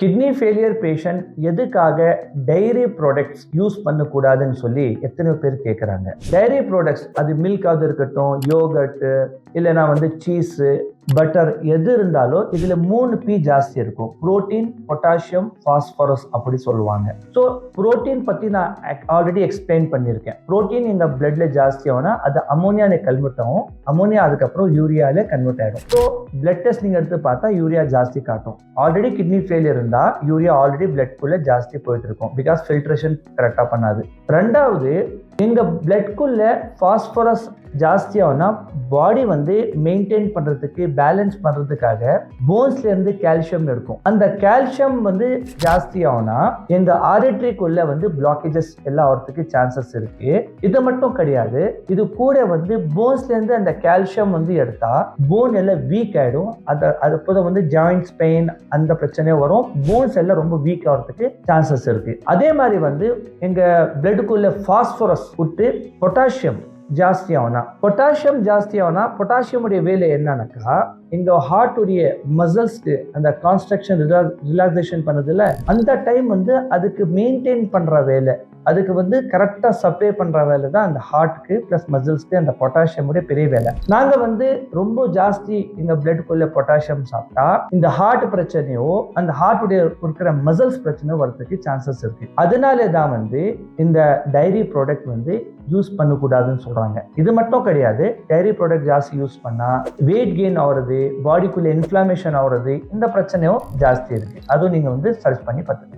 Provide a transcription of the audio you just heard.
Kidney failure patient எதுக்காக dairy products use பண்ணக்கூடாதுன்னு சொல்லி எத்தனை பேர் கேட்குறாங்க டைரி ப்ராடக்ட்ஸ் அது மில்காவது இருக்கட்டும் யோகர்ட்டு இல்லைனா வந்து சீஸு பட்டர் எது இருந்தாலும் இதில் மூணு பி ஜாஸ்தி இருக்கும். புரோட்டீன் பொட்டாசியம் ஃபாஸ்பரஸ் அப்படி சொல்லுவாங்க. ஸோ புரோட்டீன் பற்றி நான் ஆல்ரெடி எக்ஸ்பிளைன் பண்ணியிருக்கேன். புரோட்டீன் இந்த பிளட்ல ஜாஸ்தி ஆகுனா அது அமோனியாவில் கன்வெர்ட் ஆகும். அமோனியா அதுக்கப்புறம் யூரியாவில் கன்வெர்ட் ஆகிடும் ஸோ பிளட் டெஸ்ட் நீங்கள் எடுத்து பார்த்தா யூரியா ஜாஸ்தி காட்டும். ஆல்ரெடி கிட்னி ஃபெயிலியர் இருந்தால் யூரியா ஆல்ரெடி பிளட்குள்ளே ஜாஸ்தி போயிட்டு இருக்கும். பிகாஸ் ஃபில்ட்ரேஷன் கரெக்டாக பண்ணாது. ரெண்டாவது எங்கள் பிளட்குள்ளே ஃபாஸ்பரஸ் ஜாஸ்தியாகனா பாடி வந்து மெயின்டைன் பண்ணுறதுக்கு பேலன்ஸ் பண்ணுறதுக்காக போன்ஸ்லேருந்து கால்சியம் இருக்கும். அந்த கால்சியம் வந்து ஜாஸ்தியாகனா எங்கள் ஆரிட்ரிக்குள்ள வந்து பிளாக்கேஜஸ் எல்லாம் ஆகிறதுக்கு சான்சஸ் இருக்குது இது மட்டும் கிடையாது. இது கூட வந்து போன்ஸ்லேருந்து அந்த கால்சியம் வந்து எடுத்தால் போன் எல்லாம் வீக் ஆகிடும் அதை அது வந்து ஜாயிண்ட்ஸ் பெயின் அந்த பிரச்சனையும் வரும். போன்ஸ் எல்லாம் ரொம்ப வீக் ஆகிறதுக்கு சான்சஸ் இருக்குது அதே மாதிரி வந்து எங்கள் பிளட்டுக்குள்ளே ஃபாஸ்பரஸ் விட்டு பொட்டாசியம் ஜாஸ்தி ஆகுனா பொட்டாசியம் ஜாஸ்தி ஆகுனா பொட்டாசியமுடைய வேலை என்னன்னாக்கா இந்த ஹார்ட்டுடைய மசில்ஸ்க்கு அந்த கான்ஸ்ட்ரக்ஷன் ரிலாக்ஸேஷன் பண்ணதில்ல அந்த டைம் வந்து அதுக்கு மெயின்டைன் பண்ணுற வேலை. அதுக்கு வந்து கரெக்டாக சப்ளை பண்ணுற வேலை தான் அந்த ஹார்ட்டுக்கு ப்ளஸ் மசில்ஸ்க்கு அந்த பொட்டாசியமுடைய பெரிய வேலை. நாங்கள் வந்து ரொம்ப ஜாஸ்தி எங்கள் பிளட்டுக்குள்ள பொட்டாசியம் சாப்பிட்டா இந்த ஹார்ட் பிரச்சனையோ அந்த ஹார்ட்டுடைய இருக்கிற மசில்ஸ் பிரச்சனையோ வரதுக்கு சான்சஸ் இருக்கு. அதனாலே தான் வந்து இந்த டைரி ப்ராடக்ட் வந்து யூஸ் பண்ணக்கூடாதுன்னு சொல்கிறாங்க இது மட்டும் கிடையாது டைரி ப்ராடக்ட் ஜாஸ்தி யூஸ் பண்ணால் வெயிட் கெயின் ஆகிறது பாடிக்குள்ளே இன்ஃப்ளாமேஷன் ஆகிறது இந்த பிரச்சனையும் ஜாஸ்தி இருக்குது அதுவும் நீங்கள் வந்து சர்ச் பண்ணி பார்த்துக்கலாம்.